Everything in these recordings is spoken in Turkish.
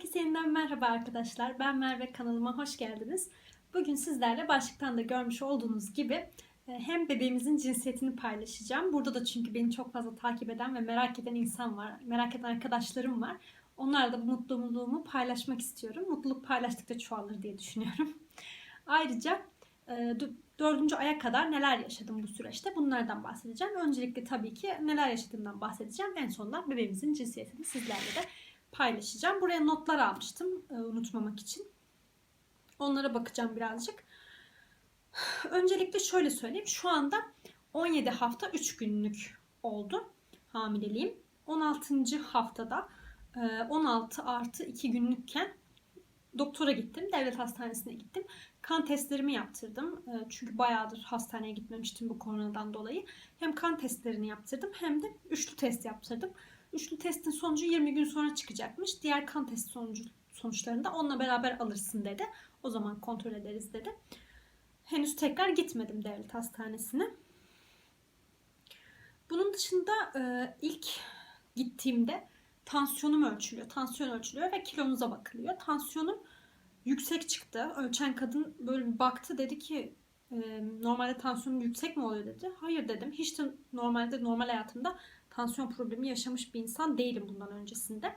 Herkese yeniden merhaba arkadaşlar. Ben Merve kanalıma hoş geldiniz. Bugün sizlerle başlıktan da görmüş olduğunuz gibi e, hem bebeğimizin cinsiyetini paylaşacağım. Burada da çünkü beni çok fazla takip eden ve merak eden insan var. Merak eden arkadaşlarım var. Onlarla da bu mutluluğumu paylaşmak istiyorum. Mutluluk paylaştıkça çoğalır diye düşünüyorum. Ayrıca e, dördüncü aya kadar neler yaşadım bu süreçte bunlardan bahsedeceğim. Öncelikle tabii ki neler yaşadığımdan bahsedeceğim. En sonunda bebeğimizin cinsiyetini sizlerle de paylaşacağım. Buraya notlar almıştım e, unutmamak için. Onlara bakacağım birazcık. Öncelikle şöyle söyleyeyim. Şu anda 17 hafta 3 günlük oldu hamileliğim. 16. haftada e, 16 artı 2 günlükken doktora gittim. Devlet hastanesine gittim. Kan testlerimi yaptırdım. E, Çünkü bayağıdır hastaneye gitmemiştim bu koronadan dolayı. Hem kan testlerini yaptırdım hem de üçlü test yaptırdım. Üçlü testin sonucu 20 gün sonra çıkacakmış. Diğer kan testi sonucu sonuçlarını da onunla beraber alırsın dedi. O zaman kontrol ederiz dedi. Henüz tekrar gitmedim devlet hastanesine. Bunun dışında e, ilk gittiğimde tansiyonum ölçülüyor. Tansiyon ölçülüyor ve kilomuza bakılıyor. Tansiyonum yüksek çıktı. Ölçen kadın böyle bir baktı dedi ki normalde tansiyonum yüksek mi oluyor dedi. Hayır dedim. Hiç de normalde normal hayatımda tansiyon problemi yaşamış bir insan değilim bundan öncesinde.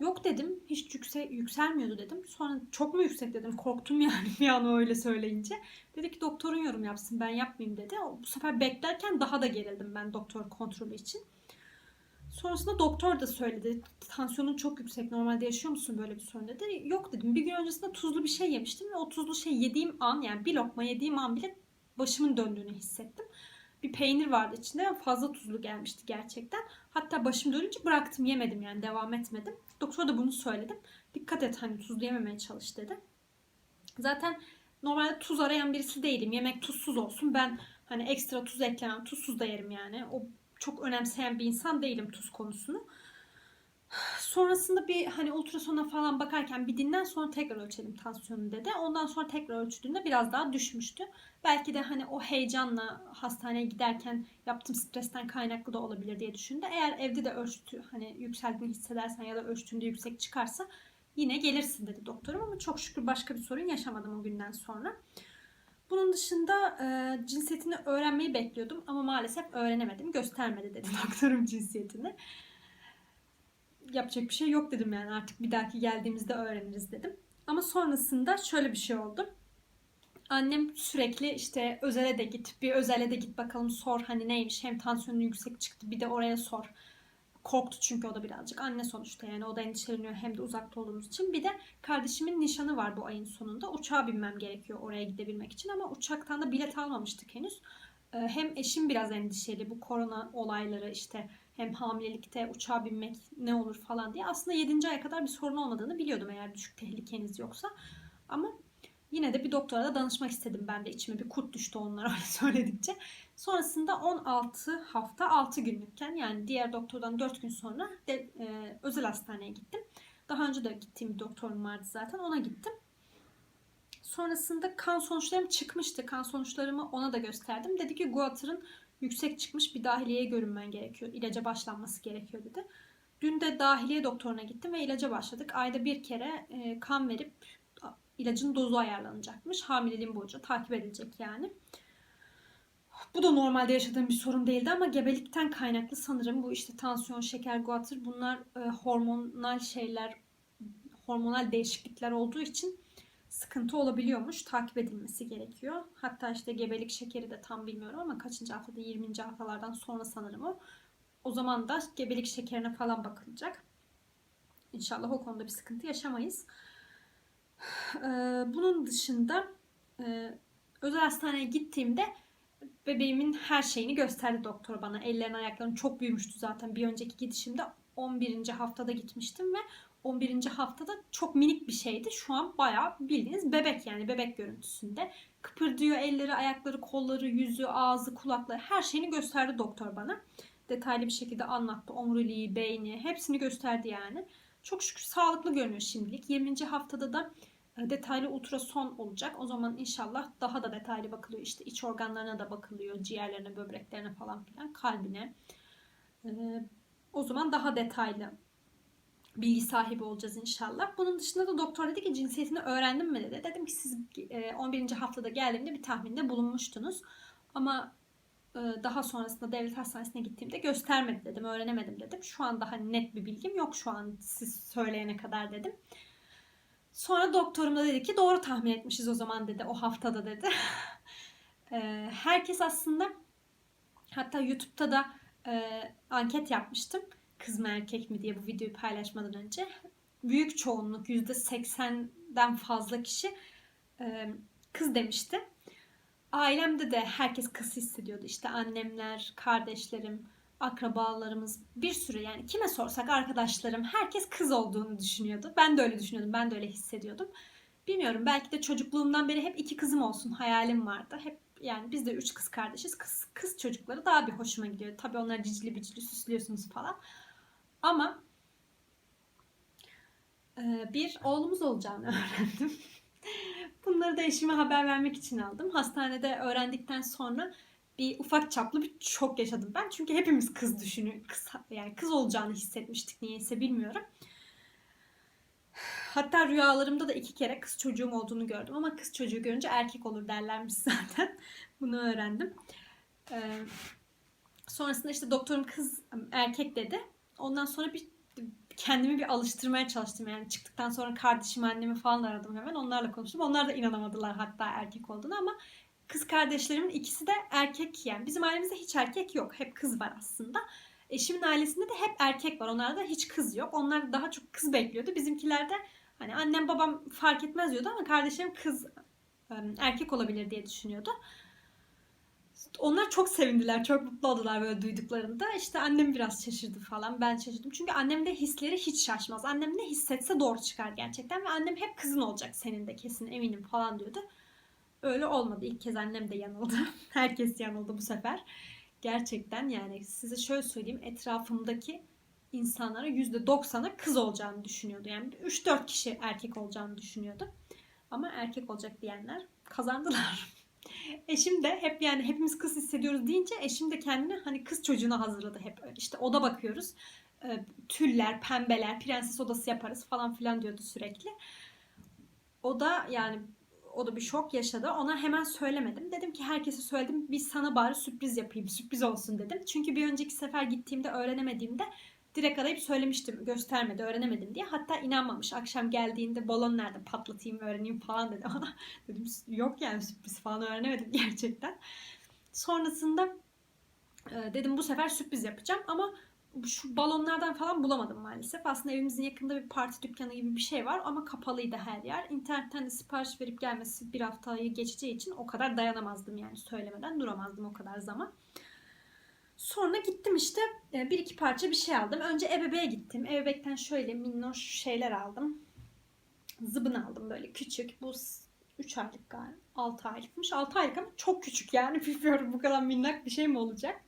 Yok dedim. Hiç yükse yükselmiyordu dedim. Sonra çok mu yüksek dedim. Korktum yani bir an öyle söyleyince. Dedi ki doktorun yorum yapsın ben yapmayayım dedi. Bu sefer beklerken daha da gerildim ben doktor kontrolü için. Sonrasında doktor da söyledi. Tansiyonun çok yüksek. Normalde yaşıyor musun böyle bir sorun dedi. Yok dedim. Bir gün öncesinde tuzlu bir şey yemiştim ve o tuzlu şey yediğim an yani bir lokma yediğim an bile başımın döndüğünü hissettim. Bir peynir vardı içinde fazla tuzlu gelmişti gerçekten. Hatta başım dönünce bıraktım yemedim yani devam etmedim. Doktora da bunu söyledim. Dikkat et hani tuzlu yememeye çalış dedi. Zaten normalde tuz arayan birisi değilim. Yemek tuzsuz olsun. Ben hani ekstra tuz eklemem. Tuzsuz da yerim yani. O çok önemseyen bir insan değilim tuz konusunu. Sonrasında bir hani ultrasona falan bakarken bir dinlen sonra tekrar ölçelim tansiyonu dedi. Ondan sonra tekrar ölçtüğünde biraz daha düşmüştü. Belki de hani o heyecanla hastaneye giderken yaptığım stresten kaynaklı da olabilir diye düşündü. Eğer evde de ölçtü hani yükseldiğini hissedersen ya da ölçtüğünde yüksek çıkarsa yine gelirsin dedi doktorum ama çok şükür başka bir sorun yaşamadım o günden sonra. Bunun dışında e, cinsiyetini öğrenmeyi bekliyordum ama maalesef öğrenemedim. Göstermedi dedi doktorum cinsiyetini. Yapacak bir şey yok dedim yani artık bir dahaki geldiğimizde öğreniriz dedim. Ama sonrasında şöyle bir şey oldu. Annem sürekli işte özele de git, bir özele de git bakalım sor hani neymiş. Hem tansiyonu yüksek çıktı bir de oraya sor. Korktu çünkü o da birazcık. Anne sonuçta yani o da endişeleniyor hem de uzakta olduğumuz için. Bir de kardeşimin nişanı var bu ayın sonunda. Uçağa binmem gerekiyor oraya gidebilmek için ama uçaktan da bilet almamıştık henüz. Ee, Hem eşim biraz endişeli bu korona olayları işte hem hamilelikte uçağa binmek ne olur falan diye. Aslında 7. aya kadar bir sorun olmadığını biliyordum eğer düşük tehlikeniz yoksa. Ama yine de bir doktora da danışmak istedim ben de içime bir kurt düştü onlar öyle söyledikçe. Sonrasında 16 hafta 6 günlükken yani diğer doktordan 4 gün sonra de, e, özel hastaneye gittim. Daha önce de gittiğim bir doktorum vardı zaten ona gittim. Sonrasında kan sonuçlarım çıkmıştı. Kan sonuçlarımı ona da gösterdim. Dedi ki Guatr'ın yüksek çıkmış bir dahiliyeye görünmen gerekiyor. İlaca başlanması gerekiyor dedi. Dün de dahiliye doktoruna gittim ve ilaca başladık. Ayda bir kere e, kan verip ilacın dozu ayarlanacakmış. Hamileliğin boyunca takip edilecek yani. Bu da normalde yaşadığım bir sorun değildi ama gebelikten kaynaklı sanırım bu işte tansiyon, şeker, guatr bunlar e, hormonal şeyler, hormonal değişiklikler olduğu için sıkıntı olabiliyormuş. Takip edilmesi gerekiyor. Hatta işte gebelik şekeri de tam bilmiyorum ama kaçıncı haftada 20. haftalardan sonra sanırım o. O zaman da gebelik şekerine falan bakılacak. İnşallah o konuda bir sıkıntı yaşamayız. Ee, bunun dışında e, özel hastaneye gittiğimde bebeğimin her şeyini gösterdi doktor bana. Ellerini ayaklarını çok büyümüştü zaten. Bir önceki gidişimde 11. haftada gitmiştim ve 11. haftada çok minik bir şeydi. Şu an bayağı bildiğiniz bebek yani bebek görüntüsünde. Kıpırdıyor elleri, ayakları, kolları, yüzü, ağzı, kulakları her şeyini gösterdi doktor bana. Detaylı bir şekilde anlattı. Omuriliği, beyni hepsini gösterdi yani. Çok şükür sağlıklı görünüyor şimdilik. 20. haftada da e, detaylı ultrason olacak. O zaman inşallah daha da detaylı bakılıyor. İşte iç organlarına da bakılıyor. Ciğerlerine, böbreklerine falan filan. Kalbine. Ee, o zaman daha detaylı bilgi sahibi olacağız inşallah. Bunun dışında da doktor dedi ki cinsiyetini öğrendim mi dedi. Dedim ki siz e, 11. haftada geldiğimde bir tahminde bulunmuştunuz. Ama e, daha sonrasında devlet hastanesine gittiğimde göstermedi dedim, öğrenemedim dedim. Şu an daha net bir bilgim yok şu an siz söyleyene kadar dedim. Sonra doktorum da dedi ki doğru tahmin etmişiz o zaman dedi o haftada dedi. E, herkes aslında hatta YouTube'da da e, anket yapmıştım. Kız mı erkek mi diye bu videoyu paylaşmadan önce. Büyük çoğunluk %80'den fazla kişi e, kız demişti. Ailemde de herkes kız hissediyordu. İşte annemler, kardeşlerim, akrabalarımız bir sürü yani kime sorsak arkadaşlarım herkes kız olduğunu düşünüyordu. Ben de öyle düşünüyordum. Ben de öyle hissediyordum. Bilmiyorum belki de çocukluğumdan beri hep iki kızım olsun hayalim vardı. Hep yani biz de üç kız kardeşiz. Kız, kız çocukları daha bir hoşuma gidiyor. Tabii onlar cicili bicili süslüyorsunuz falan. Ama e, bir oğlumuz olacağını öğrendim. Bunları da eşime haber vermek için aldım. Hastanede öğrendikten sonra bir ufak çaplı bir şok yaşadım ben. Çünkü hepimiz kız düşünü kız yani kız olacağını hissetmiştik niyeyse bilmiyorum. Hatta rüyalarımda da iki kere kız çocuğum olduğunu gördüm ama kız çocuğu görünce erkek olur derlermiş zaten. Bunu öğrendim. Ee, sonrasında işte doktorum kız erkek dedi. Ondan sonra bir kendimi bir alıştırmaya çalıştım yani çıktıktan sonra kardeşimi annemi falan aradım hemen onlarla konuştum. Onlar da inanamadılar hatta erkek olduğunu ama kız kardeşlerimin ikisi de erkek yani bizim ailemizde hiç erkek yok hep kız var aslında. Eşimin ailesinde de hep erkek var onlarda hiç kız yok. Onlar daha çok kız bekliyordu. Bizimkilerde hani annem babam fark etmez diyordu ama kardeşlerim kız erkek olabilir diye düşünüyordu. Onlar çok sevindiler, çok mutlu oldular böyle duyduklarında. İşte annem biraz şaşırdı falan, ben şaşırdım. Çünkü annem de hisleri hiç şaşmaz. Annem ne hissetse doğru çıkar gerçekten. Ve annem hep kızın olacak senin de kesin eminim falan diyordu. Öyle olmadı. İlk kez annem de yanıldı. Herkes yanıldı bu sefer. Gerçekten yani size şöyle söyleyeyim. Etrafımdaki insanlara %90'ı kız olacağını düşünüyordu. Yani 3-4 kişi erkek olacağını düşünüyordu. Ama erkek olacak diyenler kazandılar. Eşim de hep yani hepimiz kız hissediyoruz deyince eşim de kendini hani kız çocuğuna hazırladı hep. İşte oda bakıyoruz. E, tüller, pembeler, prenses odası yaparız falan filan diyordu sürekli. O da yani o da bir şok yaşadı. Ona hemen söylemedim. Dedim ki herkese söyledim. Bir sana bari sürpriz yapayım. Sürpriz olsun dedim. Çünkü bir önceki sefer gittiğimde öğrenemediğimde direkt arayıp söylemiştim. Göstermedi, öğrenemedim diye. Hatta inanmamış. Akşam geldiğinde balon nerede patlatayım, öğreneyim falan dedi ona. Dedim yok yani sürpriz falan öğrenemedim gerçekten. Sonrasında e, dedim bu sefer sürpriz yapacağım ama şu balonlardan falan bulamadım maalesef. Aslında evimizin yakında bir parti dükkanı gibi bir şey var ama kapalıydı her yer. İnternetten de sipariş verip gelmesi bir haftayı geçeceği için o kadar dayanamazdım yani söylemeden duramazdım o kadar zaman. Sonra gittim işte e, bir iki parça bir şey aldım. Önce Ebebe'ye gittim. Ebebek'ten şöyle minnoş şeyler aldım. Zıbın aldım böyle küçük. Bu 3 aylık galiba. 6 aylıkmış. 6 aylık ama çok küçük yani. Bilmiyorum bu kadar minnak bir şey mi olacak.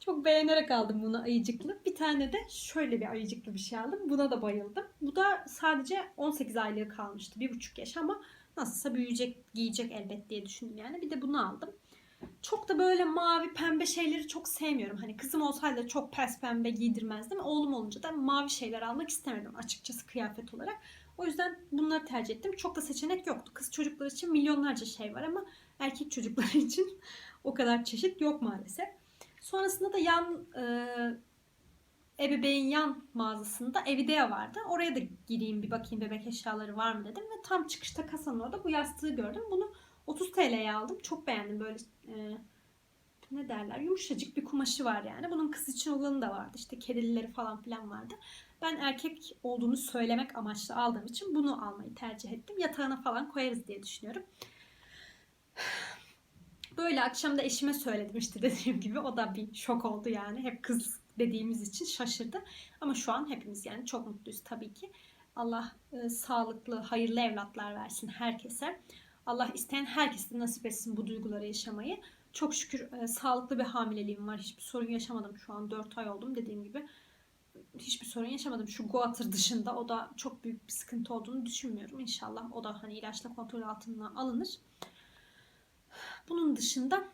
Çok beğenerek aldım bunu ayıcıklı. Bir tane de şöyle bir ayıcıklı bir şey aldım. Buna da bayıldım. Bu da sadece 18 aylığı kalmıştı. 1,5 yaş ama nasılsa büyüyecek, giyecek elbet diye düşündüm yani. Bir de bunu aldım. Çok da böyle mavi pembe şeyleri çok sevmiyorum. Hani kızım olsaydı çok pes pembe giydirmezdim. Oğlum olunca da mavi şeyler almak istemedim açıkçası kıyafet olarak. O yüzden bunları tercih ettim. Çok da seçenek yoktu. Kız çocuklar için milyonlarca şey var ama erkek çocuklar için o kadar çeşit yok maalesef. Sonrasında da yan e, ebeveyn yan mağazasında Evidea vardı. Oraya da gireyim bir bakayım bebek eşyaları var mı dedim ve tam çıkışta kasanın orada bu yastığı gördüm. Bunu 30 TL'ye aldım. Çok beğendim böyle e, ne derler yumuşacık bir kumaşı var yani. Bunun kız için olanı da vardı. İşte kedileri falan filan vardı. Ben erkek olduğunu söylemek amaçlı aldığım için bunu almayı tercih ettim. Yatağına falan koyarız diye düşünüyorum. Böyle akşam da eşime söyledim işte dediğim gibi. O da bir şok oldu yani. Hep kız dediğimiz için şaşırdı. Ama şu an hepimiz yani çok mutluyuz tabii ki. Allah e, sağlıklı, hayırlı evlatlar versin herkese. Allah isteyen herkese nasip etsin bu duyguları yaşamayı. Çok şükür e, sağlıklı bir hamileliğim var. Hiçbir sorun yaşamadım şu an. 4 ay oldum dediğim gibi. Hiçbir sorun yaşamadım. Şu Goatır dışında o da çok büyük bir sıkıntı olduğunu düşünmüyorum. İnşallah o da hani ilaçla kontrol altına alınır. Bunun dışında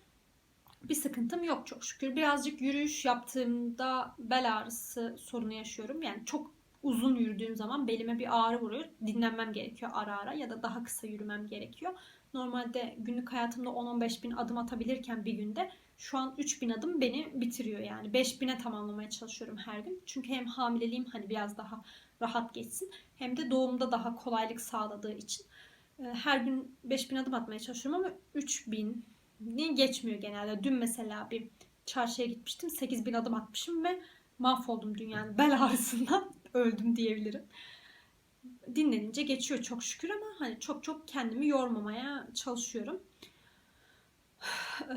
bir sıkıntım yok çok şükür. Birazcık yürüyüş yaptığımda bel ağrısı sorunu yaşıyorum. Yani çok uzun yürüdüğüm zaman belime bir ağrı vuruyor. Dinlenmem gerekiyor ara ara ya da daha kısa yürümem gerekiyor. Normalde günlük hayatımda 10-15 bin adım atabilirken bir günde şu an 3000 adım beni bitiriyor yani. 5000'e tamamlamaya çalışıyorum her gün. Çünkü hem hamileliğim hani biraz daha rahat geçsin hem de doğumda daha kolaylık sağladığı için e, her gün 5000 adım atmaya çalışıyorum ama 3000 ni geçmiyor genelde. Dün mesela bir çarşıya gitmiştim. 8000 adım atmışım ve mahvoldum dünyanın bel ağrısından öldüm diyebilirim. Dinlenince geçiyor çok şükür ama hani çok çok kendimi yormamaya çalışıyorum.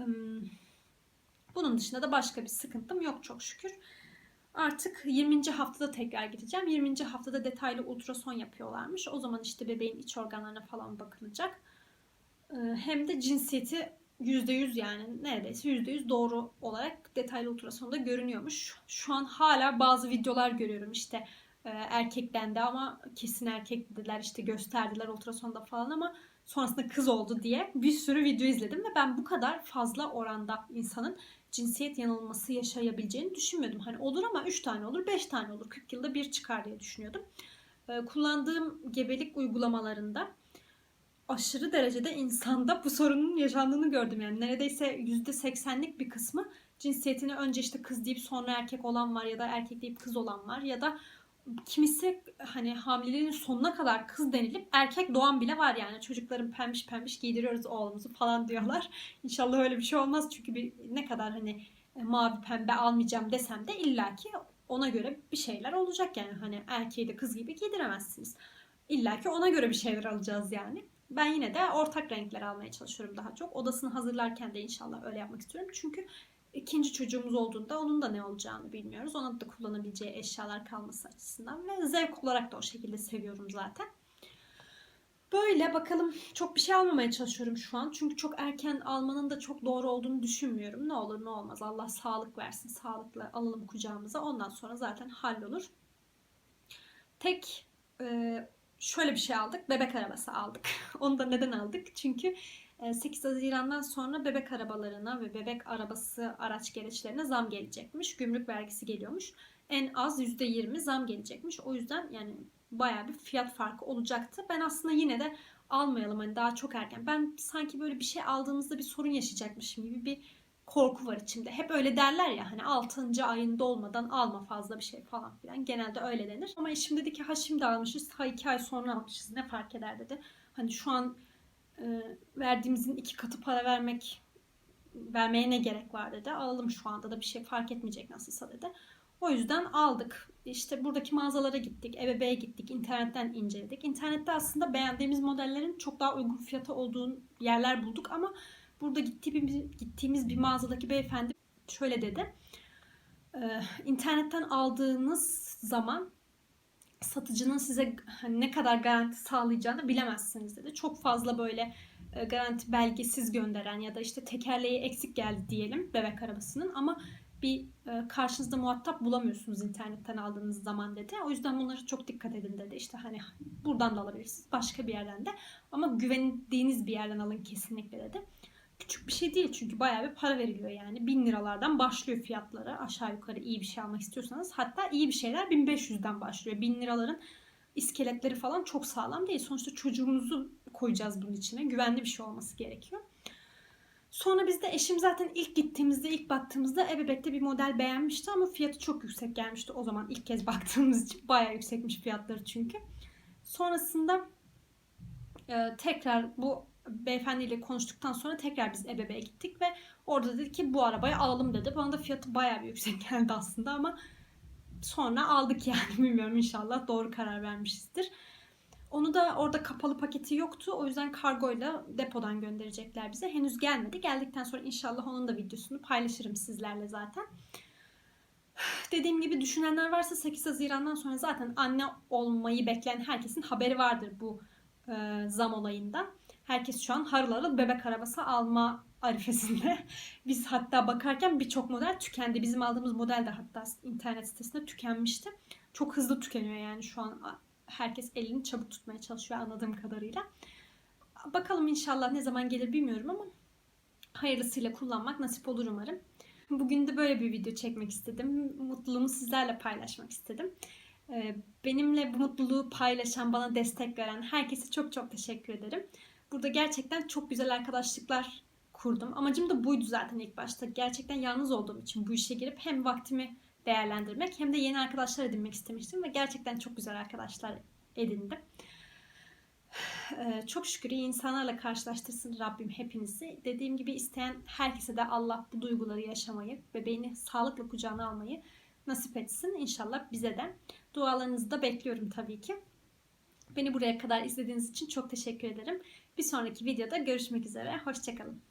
Bunun dışında da başka bir sıkıntım yok çok şükür. Artık 20. haftada tekrar gideceğim. 20. haftada detaylı ultrason yapıyorlarmış. O zaman işte bebeğin iç organlarına falan bakılacak. Hem de cinsiyeti %100 yani neredeyse %100 doğru olarak detaylı ultrasonda görünüyormuş. Şu an hala bazı videolar görüyorum işte e, erkekten de ama kesin erkek dediler işte gösterdiler ultrasonda falan ama sonrasında kız oldu diye bir sürü video izledim ve ben bu kadar fazla oranda insanın cinsiyet yanılması yaşayabileceğini düşünmüyordum. Hani olur ama 3 tane olur, 5 tane olur. 40 yılda bir çıkar diye düşünüyordum. E, kullandığım gebelik uygulamalarında aşırı derecede insanda bu sorunun yaşandığını gördüm. Yani neredeyse %80'lik bir kısmı cinsiyetini önce işte kız deyip sonra erkek olan var ya da erkek deyip kız olan var ya da kimisi hani hamileliğin sonuna kadar kız denilip erkek doğan bile var yani çocukların pembiş pembiş giydiriyoruz oğlumuzu falan diyorlar. İnşallah öyle bir şey olmaz çünkü bir, ne kadar hani e, mavi pembe almayacağım desem de illaki ona göre bir şeyler olacak yani hani erkeği de kız gibi giydiremezsiniz. İlla ki ona göre bir şeyler alacağız yani. Ben yine de ortak renkler almaya çalışıyorum daha çok. Odasını hazırlarken de inşallah öyle yapmak istiyorum. Çünkü ikinci çocuğumuz olduğunda onun da ne olacağını bilmiyoruz. Ona da kullanabileceği eşyalar kalması açısından ve zevk olarak da o şekilde seviyorum zaten. Böyle bakalım çok bir şey almamaya çalışıyorum şu an. Çünkü çok erken almanın da çok doğru olduğunu düşünmüyorum. Ne olur ne olmaz Allah sağlık versin. Sağlıkla alalım kucağımıza. Ondan sonra zaten hallolur. Tek e, şöyle bir şey aldık. Bebek arabası aldık. Onu da neden aldık? Çünkü 8 e, Haziran'dan sonra bebek arabalarına ve bebek arabası araç gereçlerine zam gelecekmiş. Gümrük vergisi geliyormuş. En az %20 zam gelecekmiş. O yüzden yani bayağı bir fiyat farkı olacaktı. Ben aslında yine de almayalım hani daha çok erken. Ben sanki böyle bir şey aldığımızda bir sorun yaşayacakmışım gibi bir korku var içimde. Hep öyle derler ya hani 6. ayında olmadan alma fazla bir şey falan filan. Genelde öyle denir. Ama eşim dedi ki ha şimdi almışız ha 2 ay sonra almışız ne fark eder dedi. Hani şu an verdiğimizin iki katı para vermek vermeye ne gerek var dedi. Alalım şu anda da bir şey fark etmeyecek nasılsa dedi. O yüzden aldık. İşte buradaki mağazalara gittik, EBB'ye gittik, internetten inceledik. İnternette aslında beğendiğimiz modellerin çok daha uygun fiyata olduğu yerler bulduk ama Burada gittiğimiz, gittiğimiz bir mağazadaki beyefendi şöyle dedi. Ee, internetten aldığınız zaman satıcının size hani ne kadar garanti sağlayacağını bilemezsiniz dedi. Çok fazla böyle e, garanti belgesiz gönderen ya da işte tekerleği eksik geldi diyelim bebek arabasının ama bir e, karşınızda muhatap bulamıyorsunuz internetten aldığınız zaman dedi. O yüzden bunlara çok dikkat edin dedi. İşte hani buradan da alabilirsiniz başka bir yerden de ama güvendiğiniz bir yerden alın kesinlikle dedi küçük bir şey değil çünkü bayağı bir para veriliyor yani. 1000 liralardan başlıyor fiyatları aşağı yukarı iyi bir şey almak istiyorsanız. Hatta iyi bir şeyler 1500'den başlıyor. 1000 liraların iskeletleri falan çok sağlam değil. Sonuçta çocuğumuzu koyacağız bunun içine. Güvenli bir şey olması gerekiyor. Sonra biz de eşim zaten ilk gittiğimizde, ilk baktığımızda ebebekte bir model beğenmişti ama fiyatı çok yüksek gelmişti. O zaman ilk kez baktığımız için bayağı yüksekmiş fiyatları çünkü. Sonrasında e, tekrar bu beyefendiyle konuştuktan sonra tekrar biz EBB'ye gittik ve orada dedi ki bu arabayı alalım dedi. Bana da fiyatı bayağı bir yüksek geldi aslında ama sonra aldık yani bilmiyorum inşallah doğru karar vermişizdir. Onu da orada kapalı paketi yoktu. O yüzden kargoyla depodan gönderecekler bize. Henüz gelmedi. Geldikten sonra inşallah onun da videosunu paylaşırım sizlerle zaten. Dediğim gibi düşünenler varsa 8 Haziran'dan sonra zaten anne olmayı bekleyen herkesin haberi vardır bu e, zam olayından. Herkes şu an harıl harıl bebek arabası alma arifesinde. Biz hatta bakarken birçok model tükendi. Bizim aldığımız model de hatta internet sitesinde tükenmişti. Çok hızlı tükeniyor yani şu an herkes elini çabuk tutmaya çalışıyor anladığım kadarıyla. Bakalım inşallah ne zaman gelir bilmiyorum ama hayırlısıyla kullanmak nasip olur umarım. Bugün de böyle bir video çekmek istedim. Mutluluğumu sizlerle paylaşmak istedim. Ee, Benimle bu mutluluğu paylaşan, bana destek veren herkese çok çok teşekkür ederim. Burada gerçekten çok güzel arkadaşlıklar kurdum. Amacım da buydu zaten ilk başta. Gerçekten yalnız olduğum için bu işe girip hem vaktimi değerlendirmek hem de yeni arkadaşlar edinmek istemiştim ve gerçekten çok güzel arkadaşlar edindim. Ee, Çok şükür iyi insanlarla karşılaştırsın Rabbim hepinizi. Dediğim gibi isteyen herkese de Allah bu duyguları yaşamayı, bebeğini sağlıkla kucağına almayı nasip etsin. İnşallah bize de. Dualarınızı da bekliyorum tabii ki. Beni buraya kadar izlediğiniz için çok teşekkür ederim. Bir sonraki videoda görüşmek üzere. Hoşçakalın.